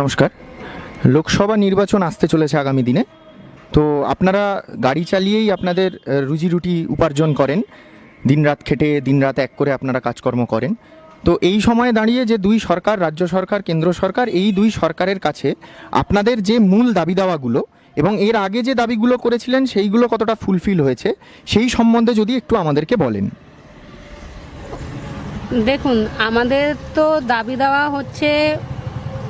নমস্কার। লোকসভা নির্বাচন আসতে চলেছে আগামী দিনে। তো আপনারা গাড়ি চালিয়েই আপনাদের রুজি রুটি উপার্জন করেন। দিনরাত খেটে, দিনরাত এক করে আপনারা কাজকর্ম করেন। তো এই সময়ে দাঁড়িয়ে যে দুই সরকার, রাজ্য সরকার, কেন্দ্র সরকার, এই দুই সরকারের কাছে আপনাদের যে মূল দাবি দাওয়াগুলো এবং এর আগে যে দাবিগুলো করেছিলেন, সেইগুলো কতটা ফুলফিল হয়েছে, সেই সম্বন্ধে যদি একটু আমাদেরকে বলেন। দেখুন, আমাদের তো দাবি দেওয়া হচ্ছে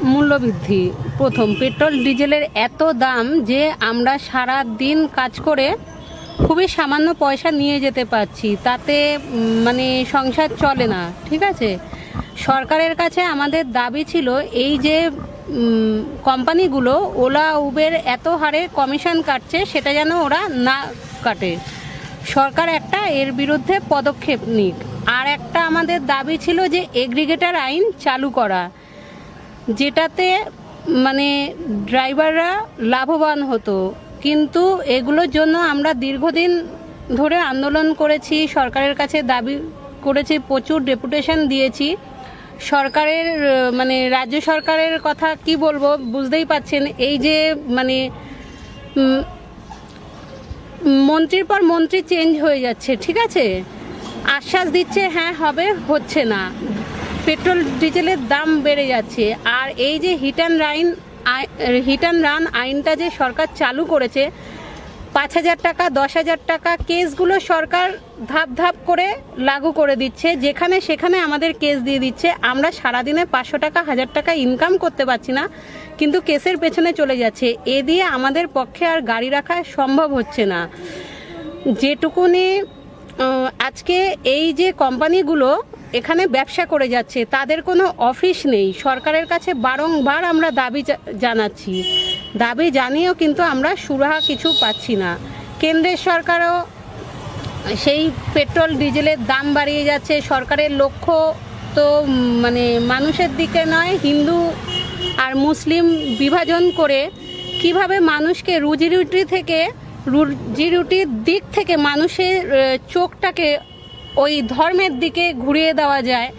মূল্যবৃদ্ধি। প্রথম, পেট্রোল, ডিজেলের এত দাম যে আমরা সারা দিন কাজ করে খুবই সামান্য পয়সা নিয়ে যেতে পারছি। তাতে মানে সংসার চলে না, ঠিক আছে? সরকারের কাছে আমাদের দাবি ছিল এই যে কোম্পানিগুলো, ওলা, উবের এত হারে কমিশন কাটছে, সেটা যেন ওরা না কাটে। সরকার একটা, এর বিরুদ্ধে পদক্ষেপ নিক। আর একটা আমাদের দাবি ছিল যে, এগ্রিগেটার আইন চালু করা। যেটাতে মানে ড্রাইভাররা লাভবান হতো। কিন্তু এগুলোর জন্য আমরা দীর্ঘদিন ধরে আন্দোলন করেছি, সরকারের কাছে দাবি করেছি, প্রচুর ডেপুটেশন দিয়েছি। সরকারের মানে রাজ্য সরকারের কথা কি বলব বুঝতেই পাচ্ছেন এই যে মানে মন্ত্রীর পর মন্ত্রী চেঞ্জ হয়ে যাচ্ছে, ঠিক আছে? আশ্বাস দিচ্ছে হ্যাঁ হবে, হচ্ছে না। পেট্রোল ডিজেলের দাম বেড়ে যাচ্ছে। আর এই যে hit and run hit and run আইনটা যে সরকার চালু করেছে, পাঁচ হাজার টাকা, দশ হাজার টাকা, কেসগুলো সরকার ধাপ ধাপ করে লাগু করে দিচ্ছে। যেখানে সেখানে আমাদের কেস দিয়ে দিচ্ছে। আমরা সারাদিনে পাঁচশো টাকা, হাজার টাকা ইনকাম করতে পারছি না, কিন্তু কেসের পেছনে চলে যাচ্ছে। এ দিয়ে আমাদের পক্ষে আর গাড়ি রাখা সম্ভব হচ্ছে না। যেটুকুনি আজকে এই যে কোম্পানিগুলো এখানে ব্যবসা করে যাচ্ছে, তাদের কোনো অফিস নেই। সরকারের কাছে বারংবার আমরা দাবি জানাচ্ছি। দাবি জানিয়েও কিন্তু আমরা সুরাহা কিছু পাচ্ছি না। কেন্দ্রের সরকারও সেই পেট্রোল, ডিজেলের দাম বাড়িয়ে যাচ্ছে। সরকারের লক্ষ্য তো মানে মানুষের দিকে নয়, হিন্দু আর মুসলিম বিভাজন করে কীভাবে মানুষকে রুজি রুটি থেকে, রুজি রুটির দিক থেকে মানুষের চোখটাকে ওই ধর্মের দিকে ঘুরিয়ে দেওয়া যায়,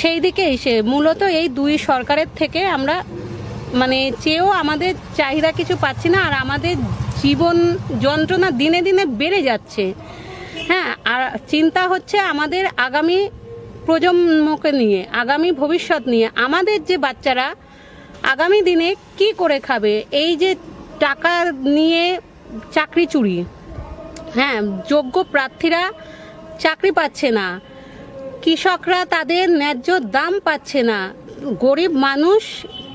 সেই দিকে এসে মূলত এই দুই সরকারের থেকে আমরা মানে চেয়েও আমাদের চাহিদা কিছু পাচ্ছি না আর আমাদের জীবন যন্ত্রণা দিনে দিনে বেড়ে যাচ্ছে। হ্যাঁ আর চিন্তা হচ্ছে আমাদের আগামী প্রজন্মকে নিয়ে, আগামী ভবিষ্যৎ নিয়ে, আমাদের যে বাচ্চারা আগামী দিনে কি করে খাবে, এই যে টাকা নিয়ে চাকরি চুরি হ্যাঁ যোগ্য প্রার্থীরা চাকরি পাচ্ছে না। কৃষকরা তাদের ন্যায্য দাম পাচ্ছে না। গরিব মানুষ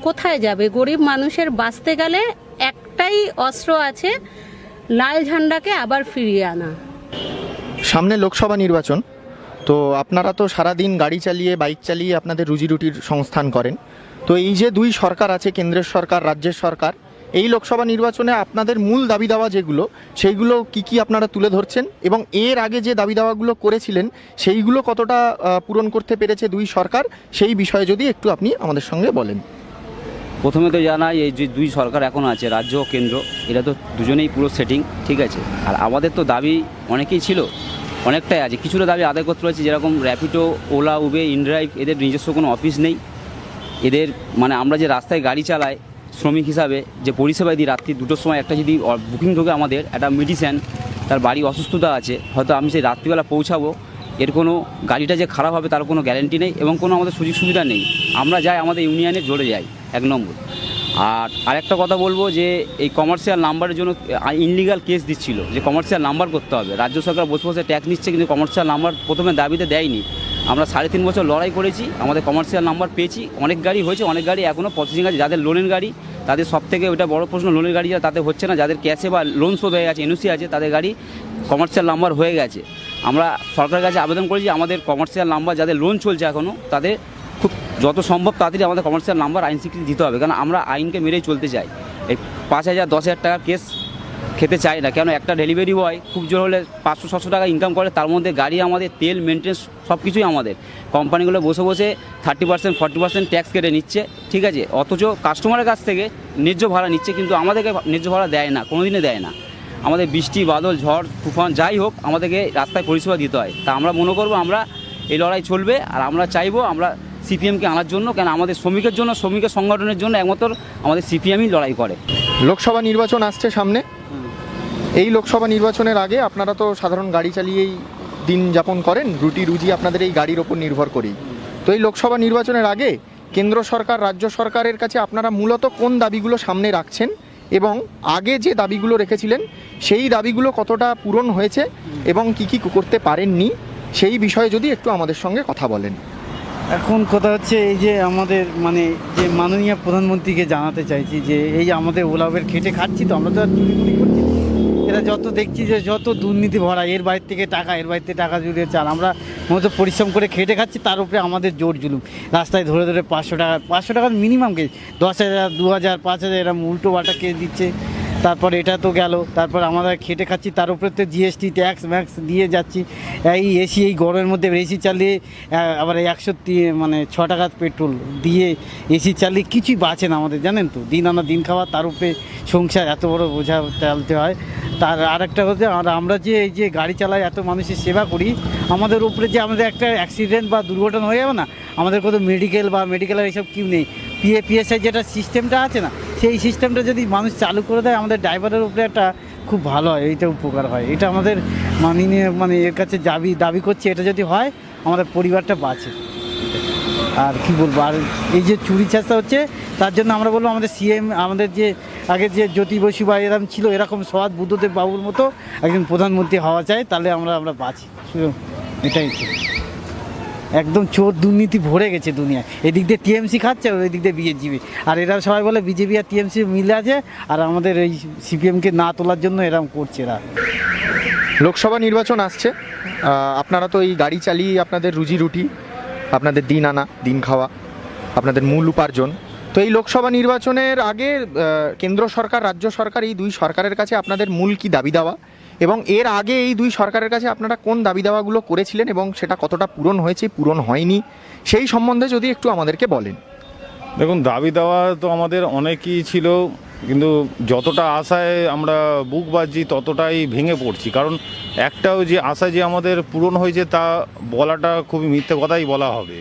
কোথায় যাবে? গরিব মানুষের বাঁচতে গেলে একটাই অস্ত্র আছে, লাল ঝান্ডাকে আবার ফিরিয়ে আনা। সামনে লোকসভা নির্বাচন, তো আপনারা তো সারাদিন গাড়ি চালিয়ে, বাইক চালিয়ে আপনাদের রুজি রুটির সংস্থান করেন। তো এই যে দুই সরকার আছে, কেন্দ্রের সরকার, রাজ্যের সরকার এই লোকসভা নির্বাচনে আপনাদের মূল দাবি দাওয়া যেগুলো, সেইগুলো কি কি আপনারা তুলে ধরছেন? এবং এর আগে যে দাবি দাওয়াগুলো করেছিলেন, সেইগুলো কতটা পূরণ করতে পেরেছে দুই সরকার? সেই বিষয়ে যদি একটু আপনি আমাদের সঙ্গে বলেন। প্রথমে তো জানাই, এই যে দুই সরকার এখন আছে, রাজ্য ও কেন্দ্র এটা তো দুজনেই পুরো সেটিং ঠিক আছে? আর আমাদের তো দাবি অনেকেই ছিল, অনেকটাই আছে। কিছুটা দাবি আদায় করতে রয়েছে যেরকম র্যাপিডো ওলা উবে ইনড্রাইভ এদের নিজস্ব কোনো অফিস নেই। এদের মানে আমরা যে রাস্তায় গাড়ি চালাই শ্রমিক হিসাবে যে পরিষেবা দিই রাত্রি দুটোর সময়, একটা যদি বুকিং ঢোকে আমাদের, একটা মেডিসিন তার বাড়ি অসুস্থতা আছে, হয়তো আমি সেই রাত্রিবেলা পৌঁছাবো, এর কোনো গাড়িটা যে খারাপ হবে তার কোনো গ্যারেন্টি নেই এবং কোনো আমাদের সুযোগ সুবিধা নেই। আমরা যাই, আমাদের ইউনিয়নে জড়ে যাই, এক নম্বর। আর আরেকটা কথা বলব যে, এই কমার্শিয়াল নাম্বারের জন্য ইনলিগাল কেস দিচ্ছিল, যে কমার্শিয়াল নাম্বার করতে হবে। রাজ্য সরকার বসে বসে ট্যাক্স নিচ্ছে, কিন্তু কমার্শিয়াল নাম্বার প্রথমে দাবিতে দেয়নি। আমরা সাড়ে তিন বছর লড়াই করেছি, আমাদের কমার্শিয়াল নাম্বার পেয়েছি, অনেক গাড়ি হয়েছে, অনেক গাড়ি এখনও প্রসেসিং আছে, যাদের লোনের গাড়ি, তাদের সব থেকে ওটা বড় প্রশ্ন লোনের গাড়ি তাদের হচ্ছে না, যাদের ক্যাশে বা লোন শোধ হয়ে গেছে এনওসি আছে, তাদের গাড়ি কমার্শিয়াল নাম্বার হয়ে গেছে। আমরা সরকারের কাছে আবেদন করেছি আমাদের কমার্শিয়াল নাম্বার যাদের লোন চলছে এখনও তাদের খুব যত সম্ভব তাড়াতাড়ি আমাদের কমার্শিয়াল নাম্বার আইন স্বীকৃতি দিতে হবে, কারণ আমরা আইনকে মেরেই চলতে চাই। এই পাঁচ হাজার, দশ হাজার টাকার কেস খেতে চাই না। কেন একটা ডেলিভারি বয় খুব জোর হলে পাঁচশো, ছশো টাকা ইনকাম করে, তার মধ্যে গাড়ি, আমাদের তেল মেনটেন্স সব কিছুই আমাদের। কোম্পানিগুলো বসে বসে thirty percent forty percent tax কেটে নিচ্ছে, ঠিক আছে? অথচ কাস্টমারের কাছ থেকে ন্যায্য ভাড়া নিচ্ছে, কিন্তু আমাদেরকে ন্যায্য ভাড়া দেয় না কোনো দিনে দেয় না। আমাদের বৃষ্টি, বাদল, ঝড়, তুফান, যাই হোক, আমাদেরকে রাস্তায় পরিষেবা দিতে হয়। তা আমরা মনে করব আমরা এই লড়াই চলবে, আর আমরা চাইব আমরা সিপিএমকে আনার জন্য, কেন আমাদের শ্রমিকের জন্য, শ্রমিকের সংগঠনের জন্য একমাত্র আমাদের সিপিএমই লড়াই করে। লোকসভা নির্বাচন আসছে সামনে। এই লোকসভা নির্বাচনের আগে আপনারা তো সাধারণ গাড়ি চালিয়েই দিন যাপন করেন, রুটি রুজি আপনাদের এই গাড়ির ওপর নির্ভর করেই। তো এই লোকসভা নির্বাচনের আগে কেন্দ্র সরকার, রাজ্য সরকারের কাছে আপনারা মূলত কোন দাবিগুলো সামনে রাখছেন এবং আগে যে দাবিগুলো রেখেছিলেন, সেই দাবিগুলো কতটা পূরণ হয়েছে এবং কি কি করতে পারেননি, সেই বিষয়ে যদি একটু আমাদের সঙ্গে কথা বলেন। এখন কথা হচ্ছে এই যে আমাদের মানে যে মাননীয় প্রধানমন্ত্রীকে জানাতে চাইছি যে, এই আমাদের ওলাবের খেটে খাচ্ছি তো, আমরা তো আর চুরি করছি এরা যত দেখছি যে যত দুর্নীতি ভরা, এর বাইর থেকে টাকা, এর বাইর থেকে টাকা জুড়ে চাল। আমরা মতো পরিশ্রম করে খেটে খাচ্ছি, তার উপরে আমাদের জোর জুলুম। রাস্তায় ধরে ধরে পাঁচশো টাকা, পাঁচশো টাকার মিনিমাম কেস দশ হাজার, দু হাজার, পাঁচ হাজার এরকম উল্টো বাটা কেস দিচ্ছে। তারপর এটা তো গেল, তারপর আমরা খেটে খাচ্ছি, তার উপরে তো জিএসটি ট্যাক্স ম্যাক্স দিয়ে যাচ্ছি। এই এসি এই গরমের মধ্যে এসি চালিয়ে আবার একশো মানে ছ টাকার পেট্রোল দিয়ে এসি চালিয়ে কিছুই বাঁচে না আমাদের, জানেন তো? দিন আনা দিন খাওয়া, তার উপরে সংসার, এত বড় বোঝা চালতে হয়। তার আরেকটা হচ্ছে আর আমরা যে এই যে গাড়ি চালাই এত মানুষের সেবা করি, আমাদের উপরে যে আমাদের একটা অ্যাক্সিডেন্ট বা দুর্ঘটনা হয়ে যাবে না, আমাদের কোনো মেডিকেল বা মেডিকেলের এইসব কিউ নেই। পিএ পিএসআই যেটা সিস্টেমটা আছে না, সেই সিস্টেমটা যদি মানুষ চালু করে দেয়, আমাদের ড্রাইভারের উপরে একটা খুব ভালো হয়, এইটা উপকার হয়। এটা আমাদের মাননীয় মানে এর কাছে দাবি দাবি করছে, এটা যদি হয়, আমাদের পরিবারটা বাঁচে। আর কি বলব, আর এই যে চুরি চেষ্টা হচ্ছে, তার জন্য আমরা বলব আমাদের সিএম আমাদের যে, আগে যে জ্যোতি বসু বা এরকম ছিল, এরকম সৎ বুদ্ধদেব বাবুর মতো একজন প্রধানমন্ত্রী হওয়া চাই, তাহলে আমরা আমরা বাঁচি। এটাই একদম চোর দুর্নীতি ভরে গেছে দুনিয়ায়। এদিক দিয়ে টিএমসি খাচ্ছে আর ওই দিক দিয়ে বিজেপি আর এরা সবাই বলে বিজেপি আর টিএমসি মিলে আছে, আর আমাদের এই সিপিএমকে না তোলার জন্য এরকম করছে এরা। লোকসভা নির্বাচন আসছে। আপনারা তো এই গাড়ি চালিয়ে আপনাদের রুজি রুটি আপনাদের দিন আনা, দিন খাওয়া, আপনাদের মূল উপার্জন। তো এই লোকসভা নির্বাচনের আগে কেন্দ্র সরকার, রাজ্য সরকার এই দুই সরকারের কাছে আপনাদের মূল কি দাবি দেওয়া? এবং এর আগে এই দুই সরকারের কাছে আপনারা কোন দাবি দাওয়াগুলো করেছিলেন এবং সেটা কতটা পূরণ হয়েছে, পূরণ হয়নি? সেই সম্বন্ধে যদি একটু আমাদেরকে বলেন। দেখুন, দাবি দেওয়া তো আমাদের অনেকই ছিল। কিন্তু যতটা আশায় আমরা বুক বাজছি ততটাই ভেঙে পড়ছি। কারণ একটাও যে আশা যে আমাদের পূরণ হয়েছে তা বলাটা খুবই মিথ্যে কথাই বলা হবে।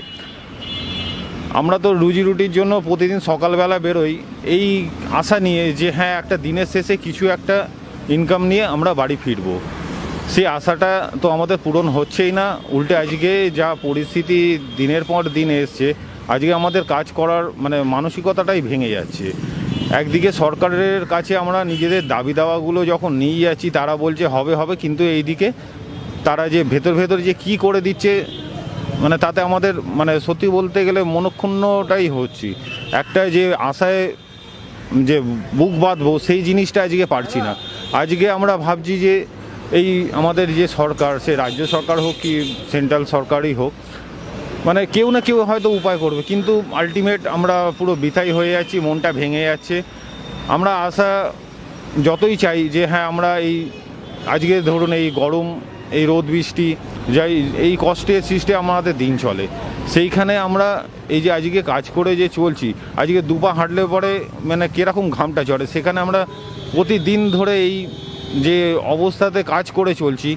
আমরা তো রুজি রুটির জন্য প্রতিদিন সকালবেলা বেরোই। এই আশা নিয়ে যে হ্যাঁ একটা দিনের শেষে কিছু একটা ইনকাম নিয়ে আমরা বাড়ি ফিরবো। সেই আশাটা তো আমাদের পূরণ হচ্ছেই না। উল্টে আজকে যা পরিস্থিতি দিনের পর দিন এসছে, আজকে আমাদের কাজ করার মানে মানসিকতাটাই ভেঙে যাচ্ছে। একদিকে সরকারের কাছে আমরা নিজেদের দাবি দাওয়াগুলো যখন নিয়ে যাচ্ছি, তারা বলছে হবে হবে, কিন্তু এইদিকে তারা যে ভেতর ভেতর যে কি করে দিচ্ছে মানে তাতে আমাদের মানে সত্যি বলতে গেলে মনক্ষুণ্ণটাই হচ্ছি। একটা যে আশায় যে বুক বাঁধবো, সেই জিনিসটা আজকে পারছি না। আজকে আমরা ভাবছি যে এই আমাদের যে সরকার, সে রাজ্য সরকার হোক কি সেন্ট্রাল সরকারই হোক মানে কেউ না কেউ হয়তো উপায় করবে, কিন্তু আলটিমেট আমরা পুরো বিথাই হয়ে যাচ্ছি মনটা ভেঙে যাচ্ছে। আমরা আশা যতই চাই যে হ্যাঁ আমরা এই আজকে ধরুন এই গরম, এই রোদ, বৃষ্টি, যাই, এই কষ্টের সৃষ্টি আমাদের দিন চলে। সেইখানে আমরা এই যে আজকে কাজ করে যে চলছি, আজকে দুপা হাঁটলে পরে মানে কীরকম ঘামটা চড়ে, সেখানে আমরা প্রতিদিন ধরে এই যে অবস্থাতে কাজ করে চলছি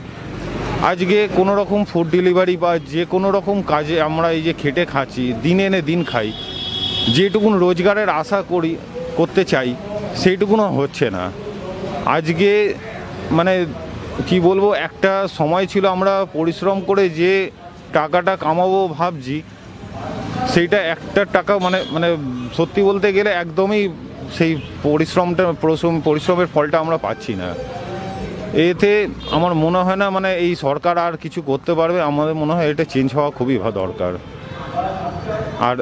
আজকে কোনো রকম ফুড ডেলিভারি বা যে কোনো রকম কাজে আমরা এই যে খেটে খাচ্ছি, দিন এনে দিন খাই, যেটুকুন রোজগারের আশা করি, করতে চাই, সেইটুকুনও হচ্ছে না। আজকে মানে কি বলব, একটা সময় ছিল আমরা পরিশ্রম করে যে টাকাটা কামাবো ভাবছি, সেইটা একটা টাকা মানে মানে সত্যি বলতে গেলে একদমই সেই পরিশ্রমটা পরিশ্রমের ফলটা আমরা পাচ্ছি না। এতে আমার মনে হয় না মানে এই সরকার আর কিছু করতে পারবে, আমাদের মনে হয় এটা চেঞ্জ হওয়া খুবই দরকার। আর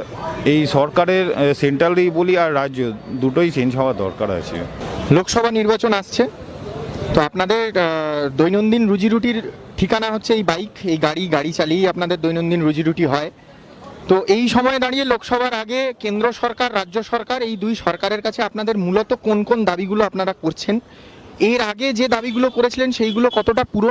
এই সরকারের সেন্ট্রালই বলি আর রাজ্য, দুটোই চেঞ্জ হওয়া দরকার আছে। লোকসভা নির্বাচন আসছে, তো আপনাদের দৈনন্দিন রুজি রুটির ঠিকানা হচ্ছে এই বাইক, এই গাড়ি গাড়ি চালিয়েই আপনাদের দৈনন্দিন রুজি রুটি হয়। তো এই সময় দাঁড়িয়ে লোকসভার আগে কেন্দ্র সরকার, রাজ্য সরকার, এই দুই সরকারের কাছে আপনাদের মূলত কোন কোন দাবিগুলো আপনারা করছেন? এর আগে যে দাবিগুলো করেছিলেন সেইগুলো কতটা পূরণ